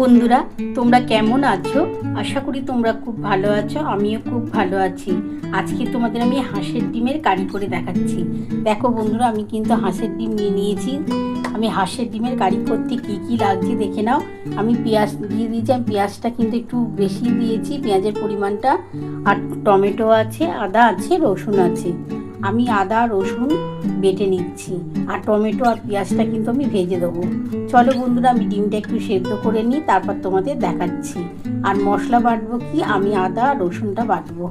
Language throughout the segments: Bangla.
বন্ধুরা, তোমরা কেমন আছো? আশা করি তোমরা খুব ভালো আছো, আমিও খুব ভালো আছি। আজকে তোমাদের আমি হাঁসের ডিমের কারি করে দেখাচ্ছি। দেখো বন্ধুরা, আমি কিন্তু হাঁসের ডিম নিয়ে নিয়েছি। আমি হাঁসের ডিমের কারি করতে কী কী লাগছে দেখে নাও। আমি পেঁয়াজ দিয়ে দিয়েছি, আমি পেঁয়াজটা কিন্তু একটু বেশি দিয়েছি, পেঁয়াজের পরিমাণটা। আর টমেটো আছে, আদা আছে, রসুন আছে। আমি আদা, রসুন বেটে নিচ্ছি। আর টমেটো আর পেঁয়াজটা কিন্তু আমি ভেজে দেবো। চলো বন্ধুরা, আমি ডিমটা একটু সেদ্ধ করে নিই, তারপর তোমাদের দেখাচ্ছি। আর মশলা বাটবো কি? আমি আদা রসুনটা বাটবো।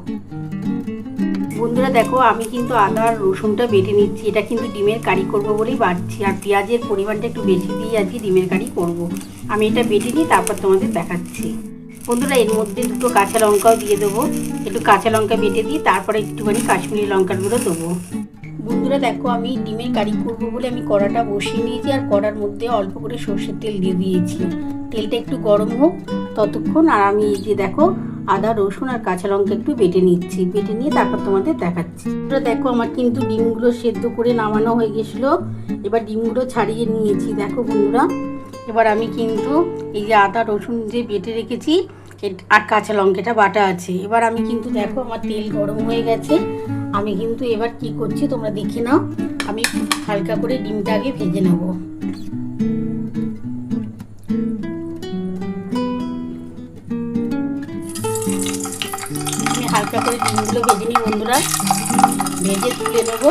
বন্ধুরা, দেখো, আমি কিন্তু আদা আর রসুনটা বেটে নিচ্ছি। এটা কিন্তু ডিমের কারি করব বলেই বাড়ছি আর পেঁয়াজের পরিমাণটা একটু বেশি দিয়ে আজকে ডিমের কারি করব। আমি এটা বেটে নিই, তারপর তোমাদের দেখাচ্ছি। বন্ধুরা, এর মধ্যে দুটো কাঁচা লঙ্কাও দিয়ে দেবো। একটু কাঁচা লঙ্কা বেটে দিয়ে তারপরে একটুখানি কাশ্মীরি লঙ্কার গুঁড়ো দেবো। বন্ধুরা, দেখো, আমি ডিমের কারি করব বলে আমি কড়াটা বসিয়ে নিয়েছি আর কড়ার মধ্যে অল্প করে সর্ষের তেল দিয়ে দিয়েছি। তেলটা একটু গরম হোক ততক্ষণ আর আমি এই যে দেখো, আদা, রসুন আর কাঁচা লঙ্কা একটু বেটে নিচ্ছি। বেটে নিয়ে তারপর তোমাদের দেখাচ্ছি। বন্ধুরা, দেখো, আমার কিন্তু ডিমগুলো সেদ্ধ করে নামানো হয়ে গেছিল। এবার ডিমগুলো ছাড়িয়ে নিয়েছি। দেখো, বন্ধুরা এবার আমি কিন্তু এই যে আদা, রসুন যে বেটে রেখেছি আর কাঁচা লঙ্কাটা বাটা আছে। এবার আমি কিন্তু দেখো আমার তেল গরম হয়ে গেছে। আমি কিন্তু এবার কি করছি তোমরা দেখে নাও। আমি হালকা করে ডিমটা আগে ভেজে নেব। আমি হালকা করে ডিমগুলো ভেজে নিই বন্ধুরা। ভেজে তুলে নেব।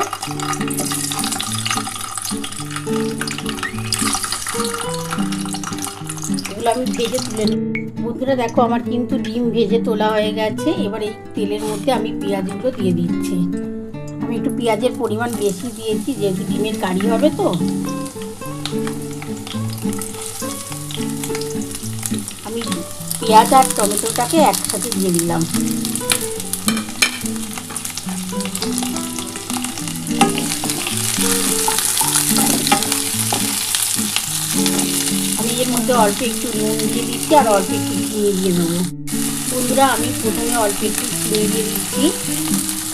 এগুলো আমি ভেজে তুলে নেব। বন্ধুরা, দেখো আমার কিন্তু ডিম ভেজে তোলা হয়ে গেছে। এবার এই তেলের মধ্যে আমি পেঁয়াজগুলো দিয়ে দিচ্ছি। আমি একটু পেঁয়াজের পরিমাণ বেশি দিয়েছি, যেহেতু ডিমের কারি হবে তো। আমি পেঁয়াজ আর টমেটোটাকে একসাথে দিয়ে দিলাম। এর মধ্যে অল্প একটু নুন দিয়ে দিচ্ছি আর অল্প একটু চিনি দিয়ে দেবো। বন্ধুরা, আমি প্রথমে অল্প একটু চিনি দিয়ে দিচ্ছি।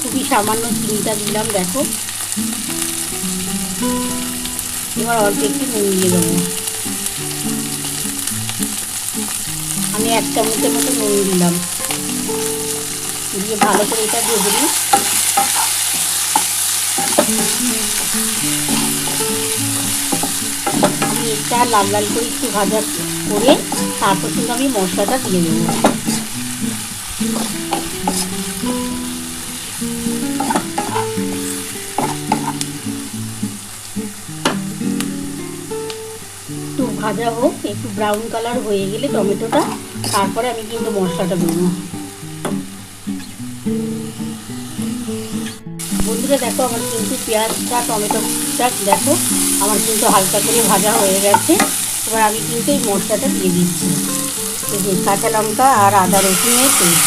খুবই সামান্য চিনিটা দিলাম, দেখো। এবার অল্প একটু নুন দিয়ে দেবো। আমি এক চামচের মতো নুন দিলাম। দিয়ে ভালো করে এটা ভেজে দিই এটা লাল লাল করে একটু ভাজা করে তারপর কিন্তু আমি মশলাটা দিয়ে দেবো। একটু ভাজা হোক, একটু ব্রাউন কালার হয়ে গেলে টমেটোটা, তারপরে আমি কিন্তু মশলাটা দেবো। বন্ধুরা দেখো আমার কিন্তু পেঁয়াজটা টমেটোটা দেখো আমার কিন্তু হালকা করে ভাজা হয়ে গেছে। এবার আমি কিন্তু এই মশলাটা দিয়ে দিচ্ছি। এই যে কাঁচা লঙ্কা আর আদা রসুনের পেস্ট।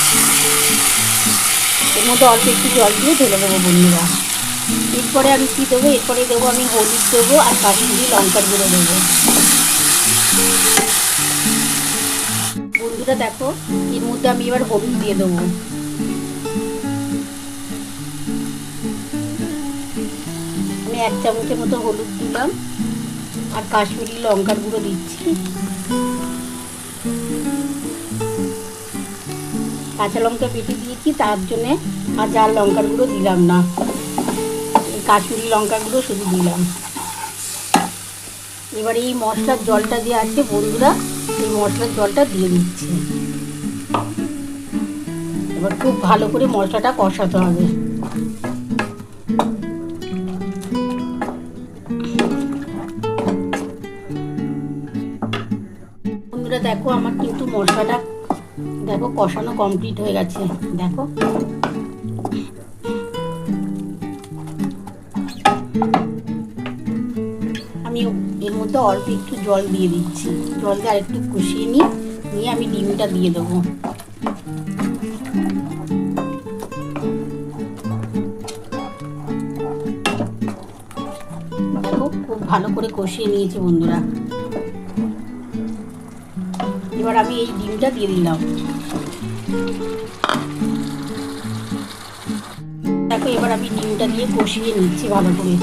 এর মধ্যে অল্প একটু জল দিয়ে ঢেলে দেবো বন্ধুরা। এরপরে আমি কী দেবো? এরপরে দেবো আমি হলুদ দেবো আর কাশ্মীরি লঙ্কার গুঁড়ো দেবো। বন্ধুরা দেখো, এর মধ্যে আমি এবার হলুদ দিয়ে দেবো। আমি এক চামচের মতো হলুদ দিলাম আর কাশ্মীরি লঙ্কার গুঁড়ো দিচ্ছি। কাঁচা লঙ্কা বেটে দিয়েছি, তার জন্যে আর যার লঙ্কার গুঁড়ো দিলাম না কাশ্মীরি লঙ্কার গুঁড়ো শুধু দিলাম। এবার এই মশলার জলটা দিয়ে আছে বন্ধুরা, এই মশলার জলটা দিয়ে দিচ্ছি। এবার খুব ভালো করে মশলাটা কষাতে হবে। দেখো আমার কিন্তু মশলাটা দেখো কষানো কমপ্লিট হয়ে গেছে, দেখো। আমি এর মধ্যে অল্প একটু জল দিয়ে দিচ্ছি জল দিয়ে আরেকটু কষিয়ে নিই নিয়ে আমি ডিমটা দিয়ে দেবো। দেখো খুব ভালো করে কষিয়ে নিয়েছি বন্ধুরা। এবার আমি এই ডিমটা দিয়ে দিলাম। দেখো, এবার আমি ডিমটা দিয়ে কষিয়ে নিচ্ছি ভালো করে।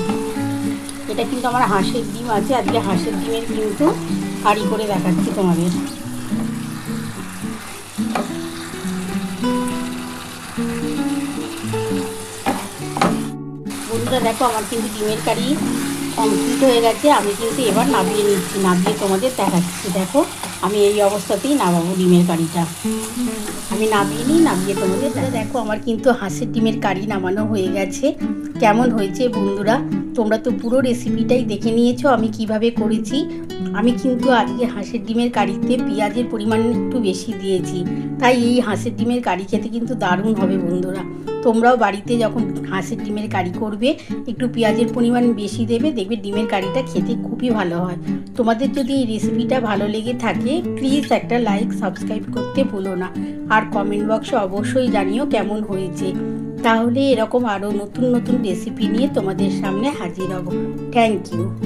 এটা কিন্তু আমার হাঁসের ডিম আছে, আজকে হাঁসের ডিমের কিন্তু কারি করে দেখাচ্ছি তোমাদের। বন্ধুরা, দেখো, আমার কিন্তু ডিমের কারি কমপ্লিট হয়ে গেছে। আমি কিন্তু এবার নামিয়ে নিচ্ছি নামিয়ে তোমাদের দেখাচ্ছি, দেখো। আমি এই অবস্থাতেই নামাবো ডিমের কারিটা। আমি নামিয়ে নিই, নামিয়ে তোমাদের দেখা- দেখো আমার কিন্তু হাঁসের ডিমের কারি নামানো হয়ে গেছে। কেমন হয়েছে বন্ধুরা? তোমরা তো পুরো রেসিপিটাই দেখে নিয়েছো আমি কীভাবে করেছি। আমি কিন্তু আজকে হাঁসের ডিমের কারিতে পেঁয়াজের পরিমাণ একটু বেশি দিয়েছি। তাই এই হাঁসের ডিমের কারি খেতে কিন্তু দারুণ হবে বন্ধুরা। তোমরাও বাড়িতে যখন হাঁসের ডিমের কারি করবে, একটু পেঁয়াজের পরিমাণ বেশি দেবে, দেখবে ডিমের কারিটা খেতে খুবই ভালো হয়। তোমাদের যদি এই রেসিপিটা ভালো লেগে থাকে প্লিজ একটা লাইক সাবস্ক্রাইব করতে ভুলো না। আর কমেন্ট বক্সে অবশ্যই জানিও কেমন হয়েছে। তাহলে এরকম আরও নতুন নতুন রেসিপি নিয়ে তোমাদের সামনে হাজির হব। Thank you